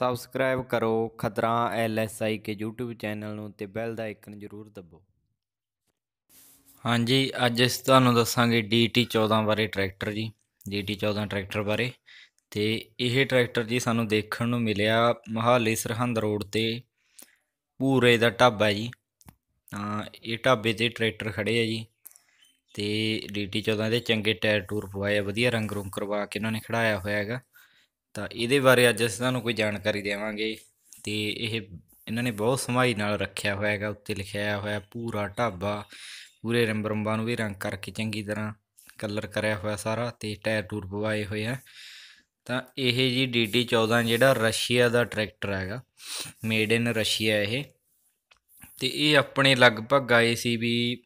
Subscribe ਕਰੋ ਖਤਰਾ ਐਲਐਸਆਈ ਕੇ YouTube channel ਨੂੰ ਤੇ ਬੈਲ ਦਾ ਆਈਕਨ ਜ਼ਰੂਰ ਦਬੋ। ਹਾਂਜੀ, ਅੱਜ ਅਸੀਂ ਤੁਹਾਨੂੰ ਦੱਸਾਂਗੇ DT14 ਬਾਰੇ ਟਰੈਕਟਰ ਜੀ DT14 ਟਰੈਕਟਰ ਬਾਰੇ। ਤੇ ਇਹ ਟਰੈਕਟਰ ਜੀ ਸਾਨੂੰ ਦੇਖਣ ਨੂੰ ਮਿਲਿਆ ਮਹਾਲੀ ਸਰਹੰਦ ਰੋਡ ਤੇ ਪੂਰੇ ਦਾ ਢਾਬਾ ਜੀ। ਤਾਂ ਇਹ ਢਾਬੇ ਤੇ ਟਰੈਕਟਰ ਖੜੇ ਆ ਜੀ। ਤੇ DT14 ਦੇ ਚੰਗੇ ਟਾਇਰ ਟੂਰ ਪਵਾਏ ਆ, ਵਧੀਆ ਰੰਗ ਰੂੰਗ ਕਰਵਾ ਕੇ ਇਹਨਾਂ ਨੇ ਖੜਾਇਆ ਹੋਇਆ ਹੈਗਾ। ਤਾਂ ਇਹਦੇ ਬਾਰੇ ਅੱਜ ਅਸੀਂ ਤੁਹਾਨੂੰ ਕੋਈ ਜਾਣਕਾਰੀ ਦੇਵਾਂਗੇ ਤੇ ਇਹ ਇਹਨਾਂ ਨੇ ਬਹੁਤ ਸਮਾਈ ਨਾਲ ਰੱਖਿਆ ਹੋਇਆ ਹੈਗਾ, ਉੱਤੇ ਲਿਖਿਆ ਹੋਇਆ, ਪੂਰਾ ਢਾਬਾ, ਪੂਰੇ ਰੰਬਰੰਬਾਂ ਨੂੰ ਵੀ ਰੰਗ ਕਰਕੇ ਚੰਗੀ ਤਰ੍ਹਾਂ ਕਲਰ ਕਰਿਆ ਹੋਇਆ ਸਾਰਾ ਤੇ ਟਾਇਰ ਟੂਰ ਪਵਾਏ ਹੋਏ ਆ। ਤਾਂ ਇਹ ਜੀ DT14 ਜਿਹੜਾ ਰਸ਼ੀਆ ਦਾ ਟਰੈਕਟਰ ਹੈਗਾ ਮੇਡ ਇਨ ਰਸ਼ੀਆ ਇਹ। ਤੇ ਇਹ ਆਪਣੇ ਲਗਭਗ ਆਏ ਸੀ ਵੀ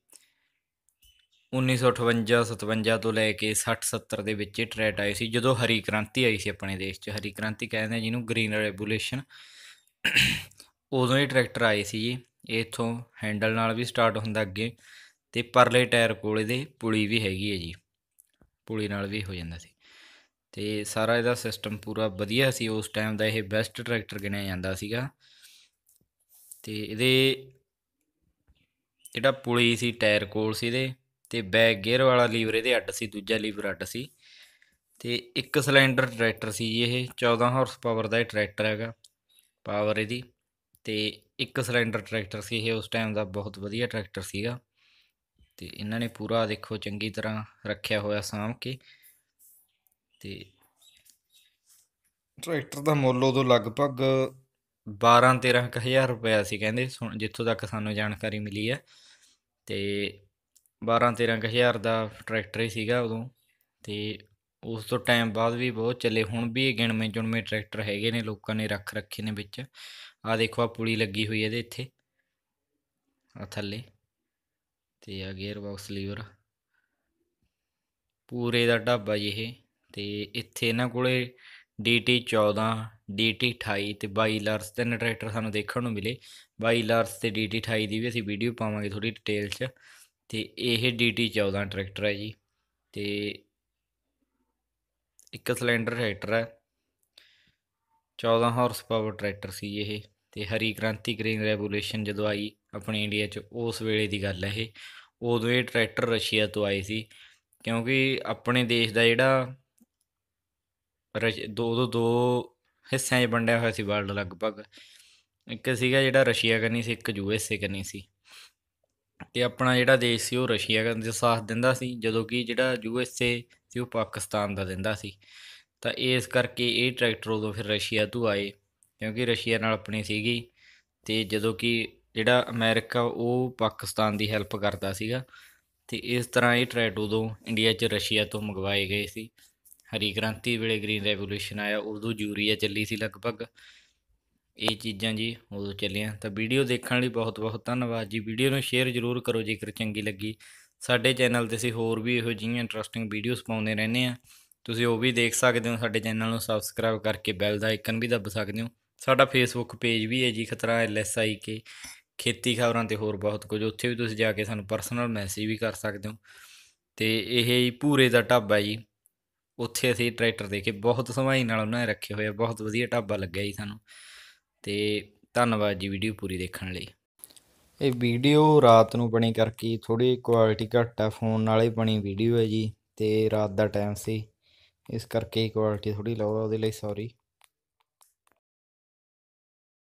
1958 57 ਤੋਂ ਲੈ ਕੇ 60 70 ਦੇ ਵਿੱਚ ਇਹ ਟਰੈਟ ਆਏ ਸੀ, ਜਦੋਂ ਹਰੀ ਕ੍ਰਾਂਤੀ ਆਈ ਸੀ ਆਪਣੇ ਦੇਸ਼ 'ਚ। ਹਰੀ ਕ੍ਰਾਂਤੀ ਕਹਿੰਦੇ ਜਿਹਨੂੰ ਗ੍ਰੀਨ ਰੈਵੋਲੂਸ਼ਨ ਉਦੋਂ ਹੀ ਟਰੈਕਟਰ ਆਏ ਸੀ ਜੀ, ਇਹ ਇਥੋਂ ਹੈਂਡਲ ਨਾਲ ਵੀ ਸਟਾਰਟ ਹੁੰਦਾ ਅੱਗੇ, ਤੇ ਪਰਲੇ ਟਾਇਰ ਕੋਲ ਇਹਦੇ ਪੁਲੀ ਵੀ ਹੈਗੀ ਹੈ ਜੀ, ਪੁਲੀ ਨਾਲ ਵੀ ਹੋ ਜਾਂਦਾ ਸੀ। ਤੇ ਸਾਰਾ ਇਹਦਾ ਸਿਸਟਮ ਪੂਰਾ ਵਧੀਆ ਸੀ, ਉਸ ਟਾਈਮ ਦਾ ਇਹ ਬੈਸਟ ਟਰੈਕਟਰ ਗਿਣਿਆ ਜਾਂਦਾ ਸੀਗਾ। ਤੇ ਇਹਦੇ ਜਿਹੜਾ ਪੁਲੀ ਸੀ ਟਾਇਰ ਕੋਲ ਸੀ ਇਹਦੇ ਤੇ ਬੈਕ ਗੇਅਰ ਵਾਲਾ ਲੀਵਰ, ਇਹਦੇ ਅੱਡ ਸੀ, ਦੂਜਾ ਲੀਵਰ ਅੱਡ ਸੀ। ਤੇ ਇੱਕ ਸਿਲੰਡਰ ਟਰੈਕਟਰ ਸੀ ਇਹ 14 ਹਾਰਸ ਪਾਵਰ ਦਾ ਇਹ ਟਰੈਕਟਰ ਹੈਗਾ ਪਾਵਰ ਇਹਦੀ। ਤੇ ਇੱਕ ਸਿਲੰਡਰ ਟਰੈਕਟਰ ਸੀ ਇਹ, ਉਸ ਟਾਈਮ ਦਾ ਬਹੁਤ ਵਧੀਆ ਟਰੈਕਟਰ ਸੀਗਾ। ਤੇ ਇਹਨਾਂ ਨੇ ਪੂਰਾ ਦੇਖੋ ਚੰਗੀ ਤਰ੍ਹਾਂ ਰੱਖਿਆ ਹੋਇਆ ਸਾਂਭ ਕੇ। ਤੇ ਟਰੈਕਟਰ ਦਾ ਮੁੱਲ ਉਦੋਂ ਲਗਭਗ 12 13 ਹਜ਼ਾਰ ਰੁਪਇਆ ਸੀ, ਕਹਿੰਦੇ ਜਿੱਥੋਂ ਤੱਕ ਸਾਨੂੰ ਜਾਣਕਾਰੀ ਮਿਲੀ ਹੈ। ਤੇ 12 13 ਹਜ਼ਾਰ ਦਾ ਟਰੈਕਟਰ ਹੀ ਸੀਗਾ ਉਦੋਂ ਤੇ ਉਸ ਤੋਂ ਟਾਈਮ ਬਾਅਦ ਵੀ ਬਹੁਤ ਚੱਲੇ। ਹੁਣ ਵੀ ਇਹ ਗਿਣਵੇਂ ਚੁਣਵੇਂ ਟਰੈਕਟਰ ਹੈਗੇ ਨੇ, ਲੋਕਾਂ ਨੇ ਰੱਖ ਰੱਖੇ ਨੇ ਵਿੱਚ। ਆ ਦੇਖੋ ਆ ਪੁਲੀ ਲੱਗੀ ਹੋਈ ਹੈ ਇਹਦੇ ਇੱਥੇ। ਆ ਥੱਲੇ ਤੇ ਆ ਗੇਅਰ ਬਾਕਸ ਲੀਵਰ ਪੂਰੇ ਦਾ ਢਾਬਾ ਜੀ ਇਹ ਤੇ ਇੱਥੇ ਇਹਨਾਂ ਕੋਲੇ DT 14 DT 28 ਤੇ 22 ਲਾਰਸ ਤਿੰਨ ਟਰੈਕਟਰ ਸਾਨੂੰ ਦੇਖਣ ਨੂੰ ਮਿਲੇ। 22 ਲਾਰਸ ਤੇ DT 28 ਦੀ ਵੀ ਅਸੀਂ ਵੀਡੀਓ ਪਾਵਾਂਗੇ ਥੋੜੀ ਡਿਟੇਲ 'ਚ। ਤੇ ਇਹ DT 14 ਟਰੈਕਟਰ ਹੈ ਜੀ ਤੇ ਇੱਕ ਸਿਲੰਡਰ ਟਰੈਕਟਰ ਹੈ। 14 ਹਾਰਸ ਪਾਵਰ ਟਰੈਕਟਰ ਸੀ ਇਹ ਤੇ ਹਰੀ ਕ੍ਰਾਂਤੀ ਗ੍ਰੀਨ ਰੈਵੋਲੂਸ਼ਨ ਜਦੋਂ ਆਈ ਆਪਣੇ ਇੰਡੀਆ 'ਚ, ਉਸ ਵੇਲੇ ਦੀ ਗੱਲ ਹੈ ਇਹ। ਉਦੋਂ ਇਹ ਟਰੈਕਟਰ ਰਸ਼ੀਆ ਤੋਂ ਆਏ ਸੀ ਕਿਉਂਕਿ ਆਪਣੇ ਦੇਸ਼ ਦਾ ਜਿਹੜਾ ਦੋ ਦੋ ਦੋ ਹਿੱਸਿਆਂ 'ਚ ਵੰਡਿਆ ਹੋਇਆ ਸੀ ਵਰਲਡ ਲਗਭਗ। ਇੱਕ ਸੀਗਾ ਜਿਹੜਾ ਰਸ਼ੀਆ ਕਰਨੀ ਸੀ, ਇੱਕ ਯੂਐਸਏ ਕਰਨੀ ਸੀ। ਤੇ ਆਪਣਾ ਜਿਹੜਾ ਦੇਸ਼ ਸੀ ਉਹ ਰਸ਼ੀਆ ਦਾ ਸਾਥ ਦਿੰਦਾ ਸੀ, ਜਦੋਂ ਕਿ ਜਿਹੜਾ ਯੂ ਐੱਸ ਏ ਸੀ ਉਹ ਪਾਕਿਸਤਾਨ ਦਾ ਦਿੰਦਾ ਸੀ। ਤਾਂ ਇਸ ਕਰਕੇ ਇਹ ਟਰੈਕਟਰ ਉਦੋਂ ਫਿਰ ਰਸ਼ੀਆ ਤੋਂ ਆਏ, ਕਿਉਂਕਿ ਰਸ਼ੀਆ ਨਾਲ ਆਪਣੀ ਸੀਗੀ ਤੇ ਜਦੋਂ ਕਿ ਜਿਹੜਾ ਅਮਰੀਕਾ ਉਹ ਪਾਕਿਸਤਾਨ ਦੀ ਹੈਲਪ ਕਰਦਾ ਸੀਗਾ ਤੇ ਇਸ ਤਰ੍ਹਾਂ ਇਹ ਟਰੈਕਟਰ ਉਦੋਂ ਇੰਡੀਆ 'ਚ ਰਸ਼ੀਆ ਤੋਂ ਮੰਗਵਾਏ ਗਏ ਸੀ। ਹਰੀ ਕ੍ਰਾਂਤੀ ਵੇਲੇ ਗ੍ਰੀਨ ਰੈਵੋਲੂਸ਼ਨ ਆਇਆ, ਉਦੋਂ ਯੂਰੀਆ ਚੱਲੀ ਸੀ ਲਗਭਗ ਇਹ ਚੀਜ਼ਾਂ ਜੀ ਉਦੋਂ ਚੱਲੀਆਂ। ਤਾਂ ਵੀਡੀਓ ਦੇਖਣ ਲਈ ਬਹੁਤ ਬਹੁਤ ਧੰਨਵਾਦ ਜੀ। ਵੀਡੀਓ ਨੂੰ ਸ਼ੇਅਰ ਜ਼ਰੂਰ ਕਰੋ ਜੇਕਰ ਚੰਗੀ ਲੱਗੀ। ਸਾਡੇ ਚੈਨਲ ਤੇ ਅਸੀਂ ਹੋਰ ਵੀ ਇਹੋ ਜਿਹੀਆਂ ਇੰਟਰਸਟਿੰਗ ਵੀਡੀਓਜ਼ ਪਾਉਂਦੇ ਰਹਿੰਦੇ ਆ ਤੁਸੀਂ ਉਹ ਵੀ ਦੇਖ ਸਕਦੇ ਹੋ। ਸਾਡੇ ਚੈਨਲ ਨੂੰ ਸਬਸਕ੍ਰਾਈਬ ਕਰਕੇ ਬੈਲ ਦਾ ਆਈਕਨ ਵੀ ਦੱਬ ਸਕਦੇ ਹੋ। ਸਾਡਾ ਫੇਸਬੁੱਕ ਪੇਜ ਵੀ ਹੈ ਜੀ, ਖਤਰਾ ਐਲਐਸਆਈ ਕੇ ਖੇਤੀ ਖਬਰਾਂ ਤੇ ਹੋਰ ਬਹੁਤ ਕੁਝ। ਉੱਥੇ ਵੀ ਤੁਸੀਂ ਜਾ ਕੇ ਸਾਨੂੰ ਪਰਸਨਲ ਮੈਸੇਜ ਵੀ ਕਰ ਸਕਦੇ ਹੋ। ਤੇ ਇਹ ਹੀ ਪੂਰੇ ਦਾ ਢਾਬਾ ਜੀ। ਉੱਥੇ ਅਸੀਂ ਟਰੈਕਟਰ ਦੇਖੇ। ਬਹੁਤ ਸਮਾਈ ਨਾਲ ਉਹਨਾਂ ਨੇ ਰੱਖੇ ਹੋਏ ਆ। ਬਹੁਤ ਵਧੀਆ ਢਾਬਾ ਲੱਗਿਆ ਜੀ ਸਾਨੂੰ। ਤੇ ਧੰਨਵਾਦ ਜੀ ਵੀਡੀਓ ਪੂਰੀ ਦੇਖਣ ਲਈ। ਇਹ ਵੀਡੀਓ ਰਾਤ ਨੂੰ ਬਣੀ ਕਰਕੇ ਥੋੜੀ ਕੁਆਲਿਟੀ ਘੱਟ ਆ ਫੋਨ ਨਾਲ ਹੀ ਬਣੀ ਵੀਡੀਓ ਹੈ ਜੀ, ਤੇ ਰਾਤ ਦਾ ਟਾਈਮ ਸੀ। ਇਸ ਕਰਕੇ ਕੁਆਲਿਟੀ ਥੋੜੀ ਲੋ ਆ ਉਹਦੇ ਲਈ ਸੌਰੀ